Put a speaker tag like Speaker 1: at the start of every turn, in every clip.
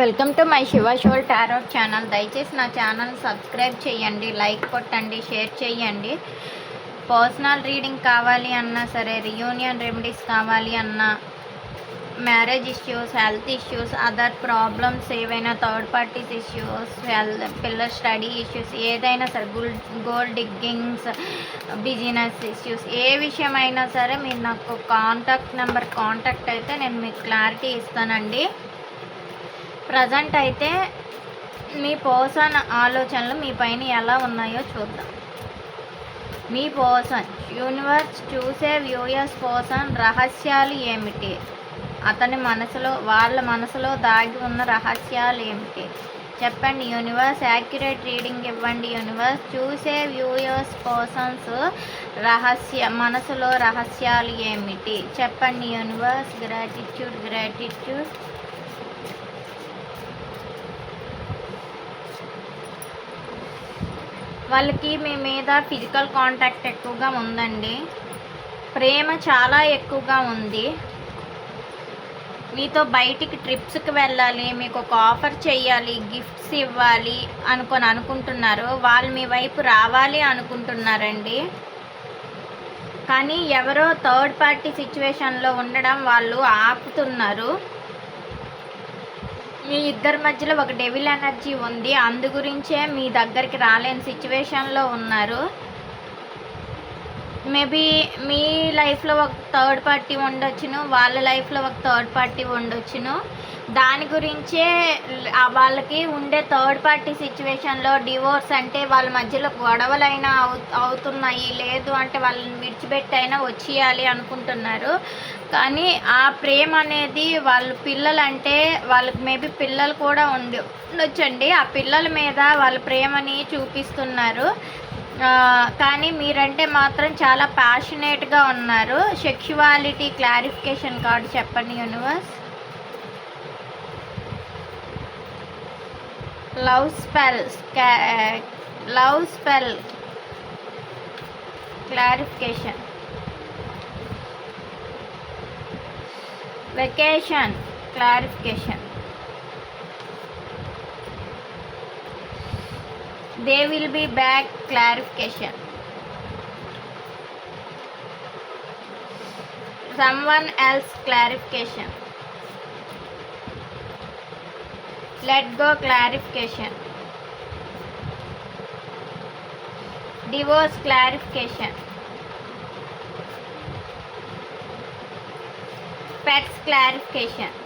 Speaker 1: Welcome to my Shiva soul tarot channel. దయచేసి నా channel subscribe చేయండి లైక్ కొట్టండి షేర్ చేయండి. పర్సనల్ రీడింగ్ కావాలి అన్నా సరే రియూనియన్ రెమెడీస్ కావాలి అన్నా marriage issues health issues other problems ఏవైనా థర్డ్ పార్టీస్ ఇష్యూస్ హెల్త్ పిల్లల స్టడీ ఇష్యూస్ ఏదైనా సరే gold gold diggings business issues ఏ విషయమైనా సరే మీరు నాకు కాంటాక్ట్ నెంబర్ కాంటాక్ట్ అయితే నేను మీకు క్లారిటీ ఇస్తానండి. ప్రజెంట్ అయితే మీ పర్సన్ ఆలోచనలు మీ పైన ఎలా ఉన్నాయో చూద్దాం. మీ పర్సన్ యూనివర్స్ చూసే వ్యూయర్స్ పర్సన్ రహస్యాలు ఏమిటి? అతని మనసులో వాళ్ళ మనసులో దాగి ఉన్న రహస్యాలు ఏమిటి? చెప్పండి యూనివర్స్ యాక్యురేట్ రీడింగ్ ఇవ్వండి. యూనివర్స్ చూసే వ్యూయర్స్ పర్సన్స్ రహస్య మనసులో రహస్యాలు ఏమిటి? చెప్పండి యూనివర్స్ గ్రాటిట్యూడ్ గ్రాటిట్యూడ్ వాళ్ళకి మీ మీద ఫిజికల్ కాంటాక్ట్ ఎక్కువగా ఉందండి. ప్రేమ చాలా ఎక్కువగా ఉంది. మీతో బయటికి ట్రిప్స్కి వెళ్ళాలి మీకు ఒక ఆఫర్ చేయాలి గిఫ్ట్స్ ఇవ్వాలి అనుకొని అనుకుంటున్నారు. వాళ్ళు మీ వైపు రావాలి అనుకుంటున్నారండి. కానీ ఎవరో థర్డ్ పార్టీ సిచ్యువేషన్లో ఉండడం వాళ్ళు ఆపుతున్నారు. మీ ఇద్దరి మధ్యలో ఒక డెవిల్ ఎనర్జీ ఉంది. అందు గురించే మీ దగ్గరికి రాలేని సిచ్యువేషన్లో ఉన్నారు. మేబీ మీ లైఫ్లో ఒక థర్డ్ పార్టీ ఉండొచ్చును వాళ్ళ లైఫ్లో ఒక థర్డ్ పార్టీ ఉండొచ్చును. దాని గురించే వాళ్ళకి ఉండే థర్డ్ పార్టీ సిచ్యువేషన్లో డివోర్స్ అంటే వాళ్ళ మధ్యలో గొడవలైనా అవు అవుతున్నాయి లేదు అంటే వాళ్ళని విడిచిపెట్టైనా వచ్చేయాలి అనుకుంటున్నారు. కానీ ఆ ప్రేమ అనేది వాళ్ళ పిల్లలు అంటే వాళ్ళకి మేబీ పిల్లలు కూడా ఉండి ఉండొచ్చండి. ఆ పిల్లల మీద వాళ్ళ ప్రేమని చూపిస్తున్నారు. కానీ మీరంటే మాత్రం చాలా ప్యాషనేట్గా ఉన్నారు. సెక్షువాలిటీ క్లారిఫికేషన్ కార్డు చెప్పండి universe love spell love spell clarification vacation clarification they will be back clarification. Someone else clarification. Let go clarification. Divorce clarification. Pets clarification.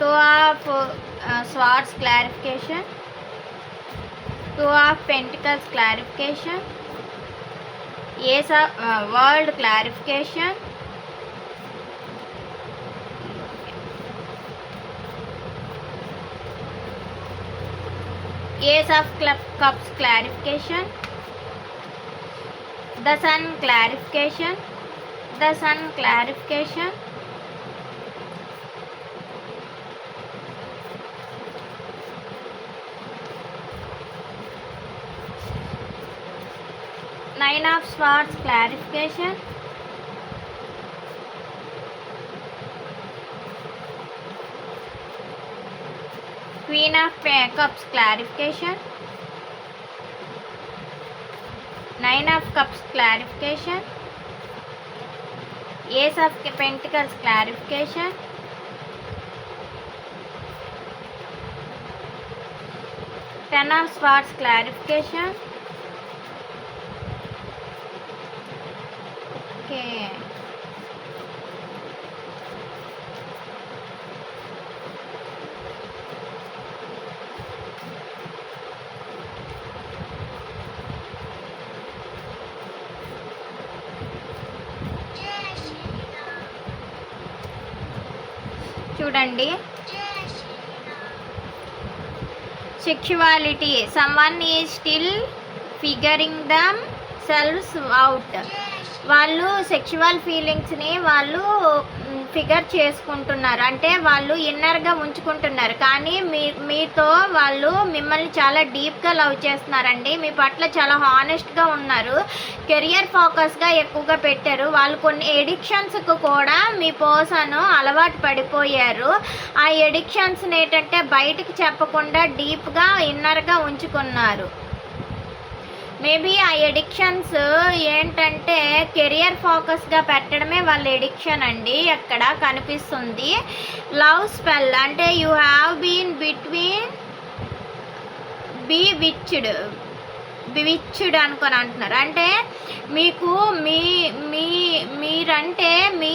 Speaker 1: तो आप स्वार्स क्लैरिफिकेशन तो आप पेंटिकल्स क्लैरिफिकेशन, ये सब वर्ल्ड क्लैरिफिकेशन, ये सब club, cups clarification, the sun clarification, the sun clarification nine of swords clarification queen of cups clarification nine of cups clarification ace of pentacles clarification ten of swords clarification okay చూడండి. Sexuality someone is still figuring themselves out వాళ్ళు sexual ఫీలింగ్స్ని వాళ్ళు figure చేసుకుంటున్నారు. అంటే వాళ్ళు ఇన్నర్గా ఉంచుకుంటున్నారు. కానీ మీ మీతో వాళ్ళు మిమ్మల్ని చాలా డీప్గా లవ్ చేస్తున్నారండి. మీ పట్ల చాలా హానెస్ట్గా ఉన్నారు. కెరియర్ ఫోకస్గా ఎక్కువగా పెట్టారు. వాళ్ళు కొన్ని ఎడిక్షన్స్కు కూడా మీ పర్సన్ అలవాటు పడిపోయారు. ఆ ఎడిక్షన్స్ని ఏంటంటే బయటికి చెప్పకుండా డీప్గా ఇన్నర్గా ఉంచుకున్నారు. మేబీ ఆ ఎడిక్షన్స్ ఏంటంటే కెరియర్ ఫోకస్గా పెట్టడమే వాళ్ళ ఎడిక్షన్ అండి. అక్కడ కనిపిస్తుంది. లవ్ స్పెల్ అంటే you have been between bewitched bewitched అనుకొని అంటున్నారు. అంటే మీకు మీ మీ మీరంటే మీ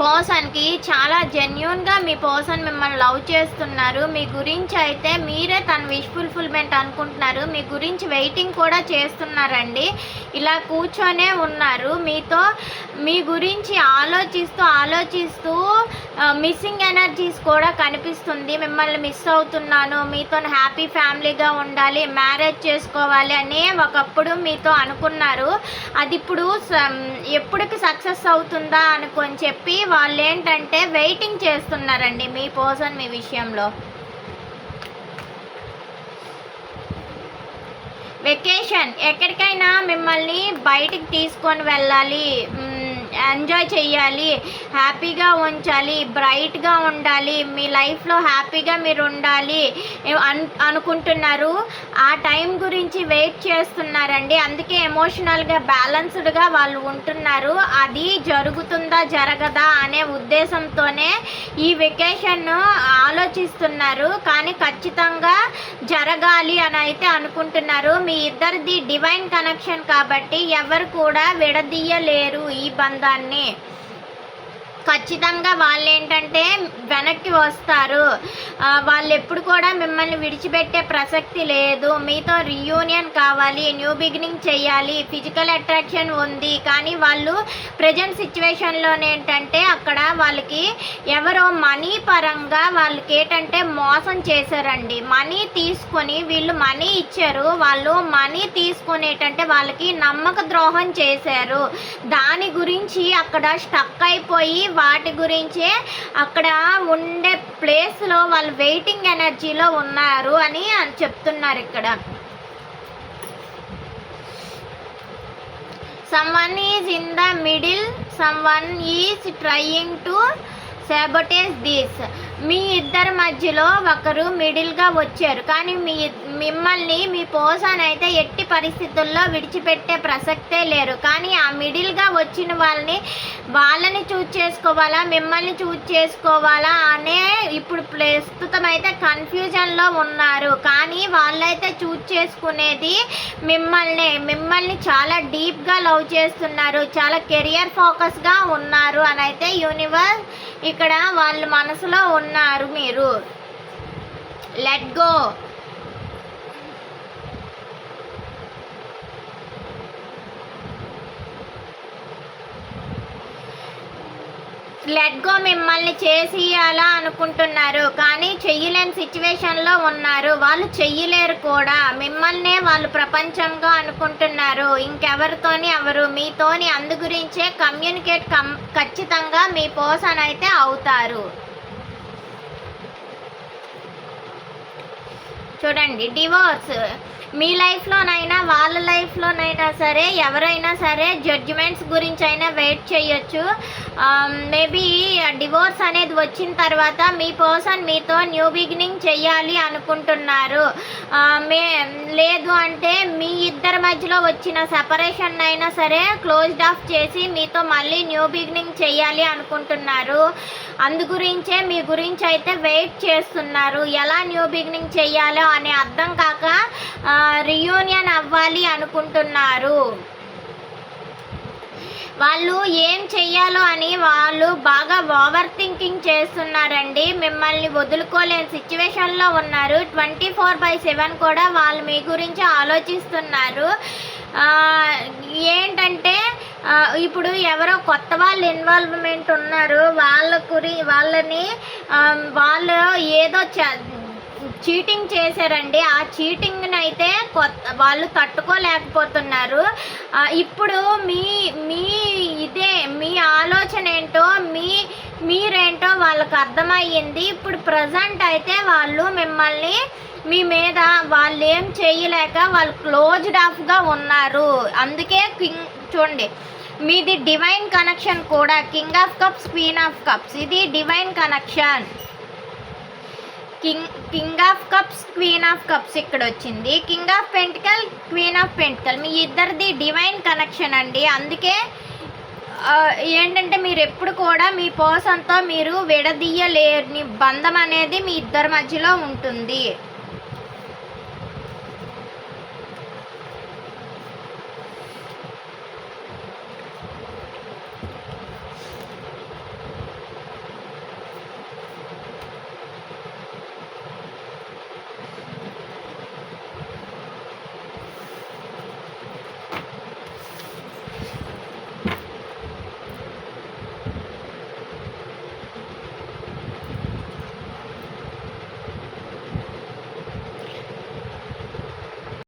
Speaker 1: పర్సన్కి చాలా జెన్యున్గా మీ పర్సన్ మిమ్మల్ని లవ్ చేస్తున్నారు. మీ గురించి అయితే మీరే తన విష్ ఫుల్ఫిల్మెంట్ అనుకుంటున్నారు. మీ గురించి వెయిటింగ్ కూడా చేస్తున్నారండి. ఇలా కూర్చొనే ఉన్నారు. మీతో మీ గురించి ఆలోచిస్తూ ఆలోచిస్తూ మిస్సింగ్ ఎనర్జీస్ కూడా కనిపిస్తుంది. మిమ్మల్ని మిస్ అవుతున్నాను. మీతో హ్యాపీ ఫ్యామిలీగా ఉండాలి. మ్యారేజ్ చేసుకోవాలి అని ఒకప్పుడు మీతో అనుకున్నారు. అది ఇప్పుడు స- ఎప్పటికి సక్సెస్ అవుతుందా అనుకొని చెప్పి వాళ్ళు ఏంటంటే వెయిటింగ్ చేస్తున్నారండి మీ పర్సన్ మీ విషయంలో. వెకేషన్ ఎక్కడికైనా మిమ్మల్ని బయటికి తీసుకొని వెళ్ళాలి. ఎంజాయ్ చేయాలి హ్యాపీగా ఉంచాలి బ్రైట్గా ఉండాలి మీ లైఫ్లో హ్యాపీగా మీరు ఉండాలి అన్- అనుకుంటున్నారు. ఆ టైం గురించి వెయిట్ చేస్తున్నారండి. అందుకే ఎమోషనల్గా బ్యాలన్స్డ్గా వాళ్ళు ఉంటున్నారు. అది జరుగుతుందా జరగదా అనే ఉద్దేశంతోనే ఈ వెకేషన్ ఆలోచిస్తున్నారు. కానీ ఖచ్చితంగా జరగాలి అని అయితే అనుకుంటున్నారు. మీ ఇద్దరిది డివైన్ కనెక్షన్ కాబట్టి ఎవరు కూడా విడదీయలేరు ఈ బంధం బంధాన్ని ఖచ్చితంగా వాళ్ళు ఏంటంటే వెనక్కి వస్తారు. వాళ్ళు ఎప్పుడు కూడా మిమ్మల్ని విడిచిపెట్టే ప్రసక్తి లేదు. మీతో రియూనియన్ కావాలి న్యూ బిగినింగ్ చేయాలి ఫిజికల్ అట్రాక్షన్ ఉంది. కానీ వాళ్ళు ప్రజెంట్ సిచ్యువేషన్లో ఏంటంటే అక్కడ వాళ్ళకి ఎవరో మనీ పరంగా వాళ్ళకి ఏంటంటే మోసం చేశారండి. మనీ తీసుకొని వీళ్ళు మనీ ఇచ్చారు. వాళ్ళు మనీ తీసుకునేటంటే వాళ్ళకి నమ్మక ద్రోహం చేశారు. దాని గురించి అక్కడ స్టక్ అయిపోయి వాటి గురించే అక్కడ ఉండే ప్లేస్లో వాళ్ళు వెయిటింగ్ ఎనర్జీలో ఉన్నారు అని చెప్తున్నారు ఇక్కడ. Someone is in the middle someone is trying to sabotage this మీ ఇద్దరి మధ్యలో ఒకరు మిడిల్గా వచ్చారు. కానీ మీ మిమ్మల్ని మీ పోసాన్ అయితే ఎట్టి పరిస్థితుల్లో విడిచిపెట్టే ప్రసక్తే లేరు. కానీ ఆ మిడిల్గా వచ్చిన వాళ్ళని వాళ్ళని చూజ్ చేసుకోవాలా మిమ్మల్ని చూజ్ చేసుకోవాలా అనే ఇప్పుడు ప్రస్తుతం అయితే కన్ఫ్యూజన్లో ఉన్నారు. కానీ వాళ్ళైతే చూజ్ చేసుకునేది మిమ్మల్ని మిమ్మల్ని చాలా డీప్గా లవ్ చేస్తున్నారు చాలా కెరియర్ ఫోకస్గా ఉన్నారు అని అయితే యూనివర్స్ ఇక్కడ వాళ్ళ మనసులో ఉన్నారు మీరు. Let go. లెట్గో మిమ్మల్ని చేసియాలా అనుకుంటున్నారు కానీ చెయ్యలేని సిచ్యువేషన్లో ఉన్నారు. వాళ్ళు చెయ్యలేరు కూడా. మిమ్మల్నే వాళ్ళు ప్రపంచంగా అనుకుంటున్నారు. ఇంకెవరితోని ఎవరు? మీతోని అందు గురించే కమ్యూనికేట్ కం ఖచ్చితంగా మీ పర్సన్ అయితే అవుతారు. చూడండి డివోర్స్. మీ లైఫ్లోనైనా వాళ్ళ లైఫ్లోనైనా సరే ఎవరైనా సరే జడ్జిమెంట్స్ గురించి అయినా వెయిట్ చేయొచ్చు um, మేబీ డివోర్స్ అనేది వచ్చిన తర్వాత మీ పర్సన్ మీతో న్యూ బిగినింగ్ చేయాలి అనుకుంటున్నారు. Um, మే లేదు అంటే మీ ఇద్దరి మధ్యలో వచ్చిన సెపరేషన్ అయినా సరే క్లోజ్డ్ ఆఫ్ చేసి మీతో మళ్ళీ న్యూ బిగినింగ్ చేయాలి అనుకుంటున్నారు. అందు గురించే మీ గురించి అయితే వెయిట్ చేస్తున్నారు. ఎలా న్యూ బిగినింగ్ చేయాలో అనే అర్థం కాక రియూనియన్ అవ్వాలి అనుకుంటున్నారు. వాళ్ళు ఏం చెయ్యాలో అని వాళ్ళు బాగా ఓవర్ థింకింగ్ చేస్తున్నారండి. మిమ్మల్ని వదులుకోలేని సిచ్యువేషన్లో ఉన్నారు. ట్వంటీ ఫోర్ బై సెవెన్ కూడా వాళ్ళు మీ గురించి ఆలోచిస్తున్నారు. ఏంటంటే ఇప్పుడు ఎవరో కొత్త వాళ్ళు ఇన్వాల్వ్మెంట్ ఉన్నారు. వాళ్ళ గురి వాళ్ళని వాళ్ళు ఏదో చ చీటింగ్ చేశారండి. ఆ చీటింగ్ని అయితే కొత్త వాళ్ళు తట్టుకోలేకపోతున్నారు. ఇప్పుడు మీ మీ ఇదే మీ ఆలోచన ఏంటో మీ మీరేంటో వాళ్ళకి అర్థమయ్యింది. ఇప్పుడు ప్రజెంట్ అయితే వాళ్ళు మిమ్మల్ని మీ మీద వాళ్ళు ఏం చేయలేక వాళ్ళు క్లోజ్డ్ ఆఫ్గా ఉన్నారు. అందుకే కింగ్ చూడండి. మీది డివైన్ కనెక్షన్ కూడా king of cups queen of cups. ఇది divine connection. King king of cups queen of cups ఇక్కడ వచ్చింది king of pentacle queen of pentacle మీ ఇద్దరిది డివైన్ కనెక్షన్ అండి. అందుకే ఏంటంటే మీరు ఎప్పుడు కూడా మీ పర్సన్తో మీరు విడదీయలేని బంధం అనేది మీ ఇద్దరి మధ్యలో ఉంటుంది.